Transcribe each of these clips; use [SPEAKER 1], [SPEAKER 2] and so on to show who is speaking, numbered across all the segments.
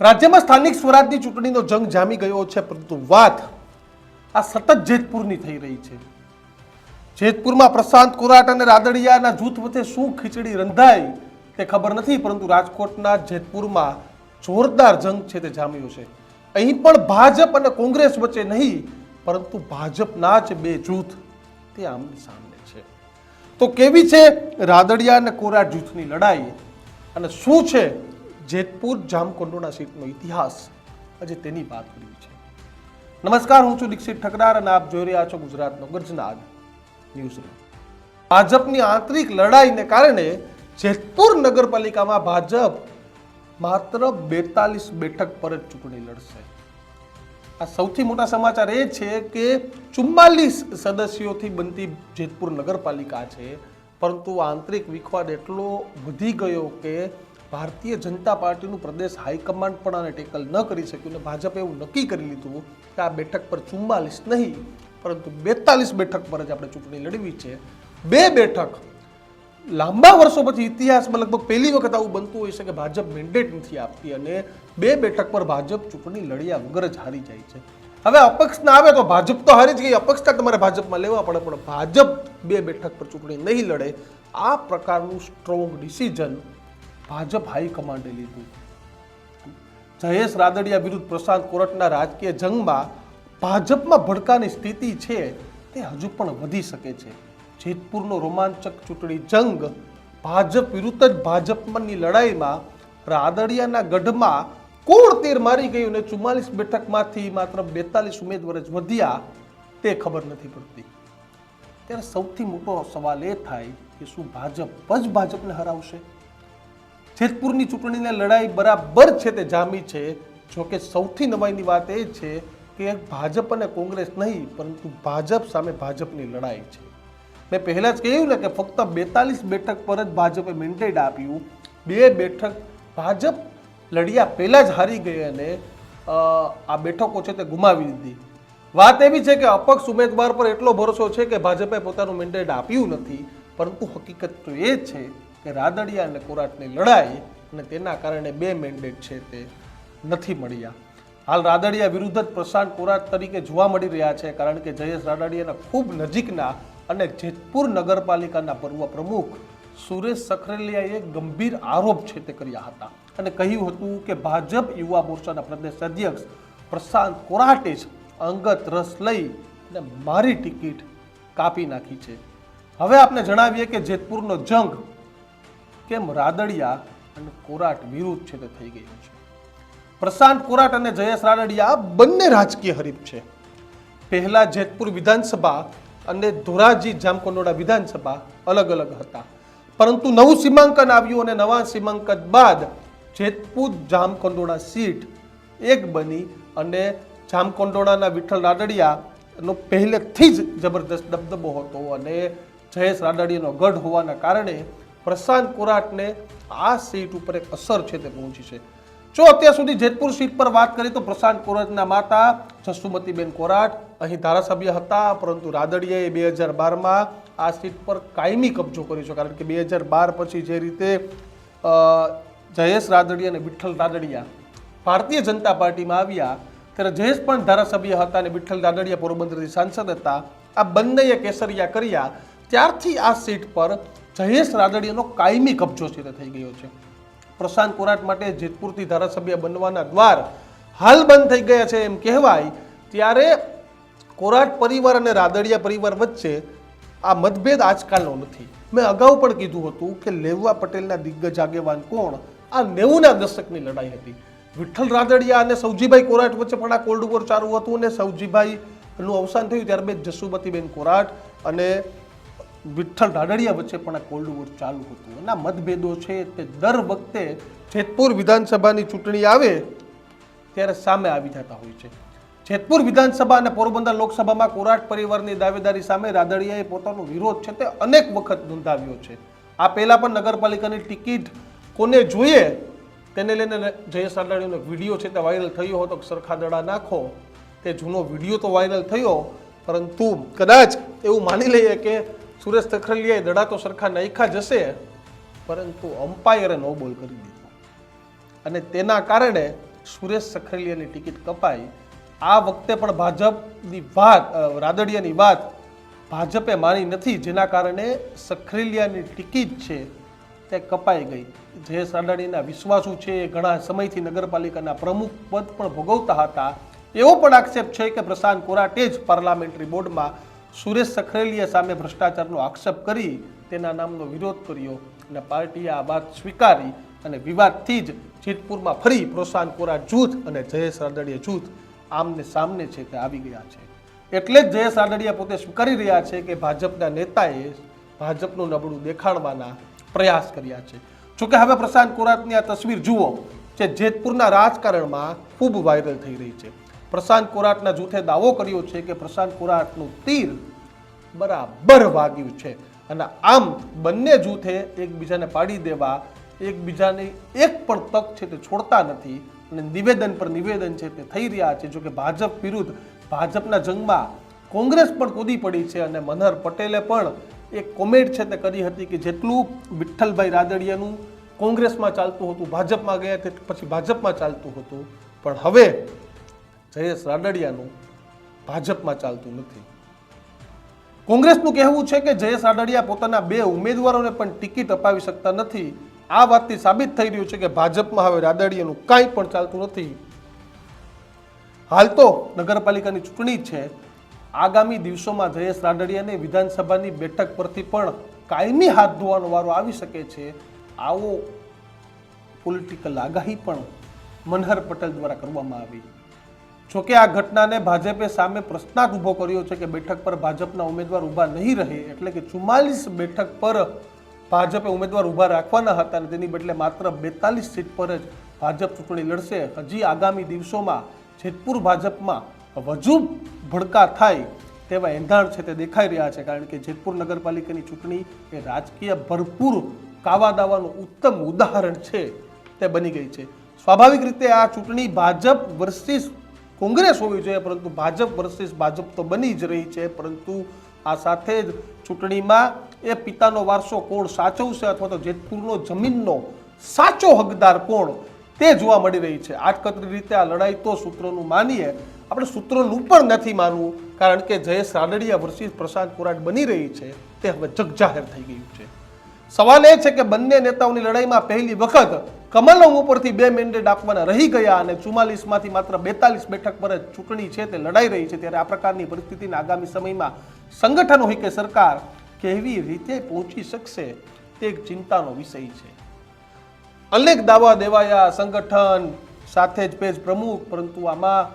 [SPEAKER 1] રાજ્યમાં સ્થાનિક સ્વરાજની ચૂંટણીનો જંગ જામી ગયો છે, પરંતુ વાત આ સતત જેતપુરની થઈ રહી છે. જેતપુરમાં પ્રશાંત કોરાટ અને રાદડિયાના જૂથ વચ્ચે શું ખીચડી રંધાઈ તે ખબર નથી, પરંતુ રાજકોટના જેતપુરમાં જોરદાર જંગ છે તે જામ્યો છે. અહીં પણ ભાજપ અને કોંગ્રેસ વચ્ચે નહીં, પરંતુ ભાજપના જ બે જૂથ તે આમની સામે છે. તો કેવી છે રાદડિયા અને કોરાટ જૂથની લડાઈ? અને શું છે જેતપુર જામકુંડોના સીટનો ઇતિહાસ આજે તેની વાત કરવી છે. નમસ્કાર, હું છું દીક્ષિત ઠકરાર અને આપ જોઈ રહ્યા છો ગુજરાતનો ગર્જનાદ ન્યૂઝ ભાજપની આંતરિક લડાઈને કારણે જેતપુર નગરપાલિકામાં ભાજપ માત્ર બેતાલીસ બેઠક પર જ ચૂંટણી લડશે. આ સૌથી મોટા સમાચાર એ છે કે ચુમ્માલીસ સદસ્યોથી બનતી જેતપુર નગરપાલિકા છે, પરંતુ આંતરિક વિખવાદ એટલો વધી ગયો કે ભારતીય જનતા પાર્ટીનું પ્રદેશ હાઈકમાન્ડ પણ આને ટેકલ ન કરી શક્યું અને ભાજપે એવું નક્કી કરી લીધું કે આ બેઠક પર ચુમ્માલીસ નહીં, પરંતુ બેતાલીસ બેઠક પર જ આપણે ચૂંટણી લડવી છે. બે બેઠક લાંબા વર્ષો પછી ઇતિહાસમાં લગભગ પહેલી વખત આવું બનતું હોય છે કે ભાજપ મેન્ડેટ નથી આપતી અને બે બેઠક પર ભાજપ ચૂંટણી લડ્યા વગર જ હારી જાય છે. હવે અપક્ષ ના આવે તો ભાજપ તો હારી જ ગઈ અપક્ષતા તમારે ભાજપમાં લેવા પડે, પણ ભાજપ બે બેઠક પર ચૂંટણી નહીં લડે. આ પ્રકારનું સ્ટ્રોંગ ડિસિઝન ભાજપ હાઈકમાન્ડે લીધું. જયેશ રાદડિયા વિરુદ્ધ પ્રશાંત કોરટના રાજકીય જંગમાં ભાજપમાં ભડકાની સ્થિતિ છે તે હજુ પણ વધી શકે છે. જેતપુરનો રોમાંચક ચૂંટણી જંગ ભાજપ વિરુદ્ધ જ ભાજપની લડાઈમાં રાદડિયાના ગઢમાં કોણ તીર મારી ગયું ને ચુમ્માલીસ બેઠકમાંથી માત્ર બેતાલીસ ઉમેદવાર જ વધ્યા તે ખબર નથી પડતી. ત્યારે સૌથી મોટો સવાલ એ થાય કે શું ભાજપ જ ભાજપને હરાવશે? જેતપુરની ચૂંટણીની લડાઈ બરાબર છે તે જામી છે. જોકે સૌથી નવાઈની વાત એ છે કે ભાજપ અને કોંગ્રેસ નહીં, પરંતુ ભાજપ સામે ભાજપની લડાઈ છે. મેં પહેલાં જ કહ્યું ને કે ફક્ત બેતાલીસ બેઠક પર જ ભાજપે મેન્ડેટ આપ્યું. બે બેઠક ભાજપ લડ્યા પહેલાં જ હારી ગઈ અને આ બેઠકો છે તે ગુમાવી દીધી. વાત એવી છે કે અપક્ષ ઉમેદવાર પર એટલો ભરોસો છે કે ભાજપે પોતાનું મેન્ડેટ આપ્યું નથી, પરંતુ હકીકત તો એ છે કે રાદડિયા અને કોરાટની લડાઈ અને તેના કારણે બે મેન્ડેટ છે તે નથી મળ્યા. હાલ રાદડિયા વિરુદ્ધ જ પ્રશાંત કોરાટ તરીકે જોવા મળી રહ્યા છે, કારણ કે જયેશ રાદડિયાના ખૂબ નજીકના અને જેતપુર નગરપાલિકાના પૂર્વ પ્રમુખ સુરેશ સખરેલિયાએ ગંભીર આરોપ છે તે કર્યા હતા. અને કહ્યું હતું કે ભાજપ યુવા મોરચાના પ્રદેશ અધ્યક્ષ પ્રશાંત કોરાટે જ અંગત રસ લઈ અને મારી ટિકિટ કાપી નાખી છે. હવે આપને જણાવીએ કે જેતપુરનો જંગ કેમ રાદડિયા અને કોરાટ વિરુદ્ધ છે તે થઈ ગયું છે. પ્રશાંત કોરાટ અને જયેશ રાદડિયા બંને રાજકીય હરીફ છે. પહેલા જેતપુર વિધાનસભા અને ધોરાજી જામકંડોળા વિધાનસભા અલગ અલગ હતા. પરંતુ નવું સીમાંકન આવ્યું અને નવા સીમાંકન બાદ જેતપુર જામકોંડોળા સીટ એક બની અને જામકોંડોળાના વિઠ્ઠલ રાદડિયાનો પહેલેથી જ જબરદસ્ત દબદબો હતો અને જયેશ રાદડિયાનો ગઢ હોવાના કારણે પ્રશાંત કોરાટને આ સીટ ઉપર એક અસર છે તે પહોંચી છે. જો અત્યાર સુધી જેતપુર સીટ પર વાત કરીએ તો પ્રશાંત કોરાટના માતા જસુમતીબેન કોરાટ અહીં ધારાસભ્ય હતા, પરંતુ રાદડિયાએ બે હજાર બારમાં આ સીટ પર કાયમી કબજો કર્યો છે, કારણ કે બે હજાર બાર પછી જે રીતે જયેશ રાદડિયા અને વિઠ્ઠલ રાદડિયા ભારતીય જનતા પાર્ટીમાં આવ્યા, ત્યારે જયેશ પણ ધારાસભ્ય હતા અને વિઠ્ઠલ રાદડિયા પોરબંદરથી સાંસદ હતા. આ બંનેએ કેસરિયા કર્યા. ત્યારથી આ સીટ પર જયેશ રાદડીયાનો કાયમી કબજો છે તે થઈ ગયો છે. પ્રશાંત કોરાટ માટે જેતપુરથી ધારાસભ્ય બનવાના દ્વાર હાલ બંધ થઈ ગયા છે એમ કહેવાય, ત્યારે કોરાટ પરિવાર અને રાદડિયા પરિવાર વચ્ચે આ મતભેદ આજકાલનો નથી. મેં અગાઉ પણ કીધું હતું કે લેવા પટેલના દિગ્ગજ આગેવાન કોણ? આ નેવુંના દશકની લડાઈ હતી. વિઠ્ઠલ રાદડિયા અને સૌજીભાઈ કોરાટ વચ્ચે પણ આ કોલ્ડ વોર ચાલુ હતું અને સૌજીભાઈ નું અવસાન થયું ત્યારબાદ જસુમતીબેન કોરાટ અને વિઠ્ઠલ રાદડિયા વચ્ચે પણ આ કોલ્ડ વોર ચાલુ હતું. એના મતભેદો છે તે દર વખતે જેતપુર વિધાનસભાની ચૂંટણી આવે ત્યારે સામે આવી જતા હોય છે. જેતપુર વિધાનસભા અને પોરબંદર લોકસભામાં કોરાટ પરિવારની દાવેદારી સામે રાદડિયાએ પોતાનો વિરોધ છે તે અનેક વખત નોંધાવ્યો છે. આ પહેલાં પણ નગરપાલિકાની ટિકિટ કોને જોઈએ તેને લઈને જયેશ રાદડિયાનો વીડિયો છે તે વાયરલ થયો હતો. સરખા દડા નાખો. તે જૂનો વીડિયો તો વાયરલ થયો. પરંતુ કદાચ એવું માની લઈએ કે સુરેશ તખરલિયાએ દડા તો સરખા નાખ્યા જશે, પરંતુ અમ્પાયરે નો બોલ કરી દીધો. અને તેના કારણે સુરેશ સખરેલિયાની ટિકિટ કપાઈ. આ વખતે પણ ભાજપની વાત રાદડિયાની વાત ભાજપે માની નથી, જેના કારણે સખરેલિયાની ટિકિટ છે તે કપાઈ ગઈ. જે રાદડિયાના વિશ્વાસુ છે એ ઘણા સમયથી નગરપાલિકાના પ્રમુખ પદ પણ ભોગવતા હતા. એવો પણ આક્ષેપ છે કે પ્રશાંત કોરાટે જ પાર્લામેન્ટરી બોર્ડમાં સુરેશ સખરેલીએ સામે ભ્રષ્ટાચારનો આક્ષેપ કરી તેના નામનો વિરોધ કર્યો અને પાર્ટીએ આ વાત સ્વીકારી અને વિવાદથી જ જેતપુરમાં ફરી પ્રોત્સાહન કોરાટ જૂથ અને જયેશ રાદડિયા જૂથ આમને સામને છે તે આવી ગયા છે. એટલે જ જયેશ રાદડીયા પોતે સ્વીકારી રહ્યા છે કે ભાજપના નેતાએ ભાજપનું નબળું દેખાડવાના પ્રયાસ કર્યા છે. જોકે હવે પ્રશાંત કોરાતની આ તસવીર જુઓ જે જેતપુરના રાજકારણમાં ખૂબ વાયરલ થઈ રહી છે. પ્રશાંત કોરાટના જૂથે દાવો કર્યો છે કે પ્રશાંત કોરાટનું તીર બરાબર વાગ્યું છે. અને આમ બંને જૂથે એકબીજાને પાડી દેવા, એકબીજાની એક પણ તક છે તે છોડતા નથી અને નિવેદન પર નિવેદન છે તે થઈ રહ્યા છે. જો કે ભાજપ વિરુદ્ધ ભાજપના જંગમાં કોંગ્રેસ પણ કૂદી પડી છે અને મનહર પટેલે પણ એક કોમેન્ટ છે તે કરી હતી કે જેટલું વિઠ્ઠલભાઈ રાદડિયાનું કોંગ્રેસમાં ચાલતું હતું, ભાજપમાં ગયા તે પછી ભાજપમાં ચાલતું હતું. પણ હવે જયેશ રાદડિયાનું ભાજપમાં ચાલતું નથી. કોંગ્રેસનું કહેવું છે કે જયેશ રાદડિયા પોતાના બે ઉમેદવારોને પણ ટિકિટ અપાવી શકતા નથી. આ વાતથી સાબિત થઈ રહ્યું છે કે ભાજપમાં હવે રાદડિયાનું કાંઈ પણ ચાલતું નથી. હાલ તો નગરપાલિકાની ચૂંટણી છે. આગામી દિવસોમાં જયેશ રાદડિયાને વિધાનસભાની બેઠક પરથી પણ કાયમી હાથ ધોવાનો વારો આવી શકે છે. આવો પોલિટિકલ આગાહી પણ મનહર પટેલ દ્વારા કરવામાં આવી. જોકે આ ઘટનાને ભાજપે સામે પ્રશ્નાર્થ ઊભો કર્યો છે કે બેઠક પર ભાજપના ઉમેદવાર ઊભા નહીં રહે એટલે કે ચુમ્માલીસ બેઠક પર ભાજપે ઉમેદવાર ઊભા રાખવાના હતા અને તેની બદલે માત્ર બેતાલીસ સીટ પર જ ભાજપ ચૂંટણી લડશે. હજી આગામી દિવસોમાં જેતપુર ભાજપમાં વધુ ભડકા થાય તેવા એંધાણ છે તે દેખાઈ રહ્યા છે, કારણ કે જેતપુર નગરપાલિકાની ચૂંટણી એ રાજકીય ભરપૂર કાવા દાવાનું ઉત્તમ ઉદાહરણ છે તે બની ગઈ છે. સ્વાભાવિક રીતે આ ચૂંટણી ભાજપ વર્સિસ કોંગ્રેસ હોવી જોઈએ, પરંતુ ભાજપ વર્સિસ ભાજપ તો બની જ રહી છે, પરંતુ આ સાથે જ ચૂંટણીમાં એ પિતાનો વારસો કોણ સાચવશે અથવા તો જેતપુરનો જમીનનો સાચો હકદાર કોણ તે જોવા મળી રહી છે. આટકતરી રીતે આ લડાઈ તો સૂત્રોનું માનીએ, આપણે સૂત્રોનું પણ નથી માનવું, કારણ કે જયેશ રાદડિયા વર્સિસ પ્રશાંત કોરાટ બની રહી છે, તે હવે જગજાહેર થઈ ગયું છે. સવાલ એ છે કે બંને નેતાઓની લડાઈમાં પહેલી વખત કમલમ ઉપરથી બે મેન્ડેટ આપવાના રહી ગયા અને ચુમ્માલીસમાંથી માત્ર બેતાલીસ બેઠક પર જ ચૂંટણી છે તે લડાઈ રહી છે ત્યારે આ પ્રકારની પરિસ્થિતિના આગામી સમયમાં સંગઠન હોય કે સરકાર કેવી રીતે પહોંચી શકશે તે એક ચિંતાનો વિષય છે. અનેક દાવા દેવાયા સંગઠન સાથે જ પેજ પ્રમુખ, પરંતુ આમાં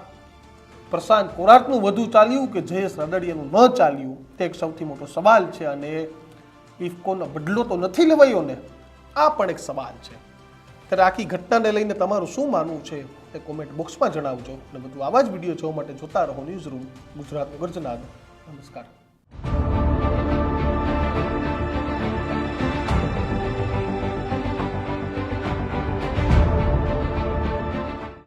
[SPEAKER 1] પ્રશાંત કોરાટનું વધુ ચાલ્યું કે જયેશ રાદડિયાનું ન ચાલ્યું? તે એક સૌથી મોટો સવાલ છે અને ઇફકોનો બદલો તો નથી લેવાયો ને? આ પણ એક સવાલ છે. ત્યારે આખી ઘટનાને લઈને તમારું શું માનવું છે એ કોમેન્ટ બોક્સમાં જણાવજો અને બધું આવા જ વીડિયો જોવા માટે જોતા રહો ન્યૂઝ રૂમ ગુજરાતનું ગર્જનાદ. નમસ્કાર.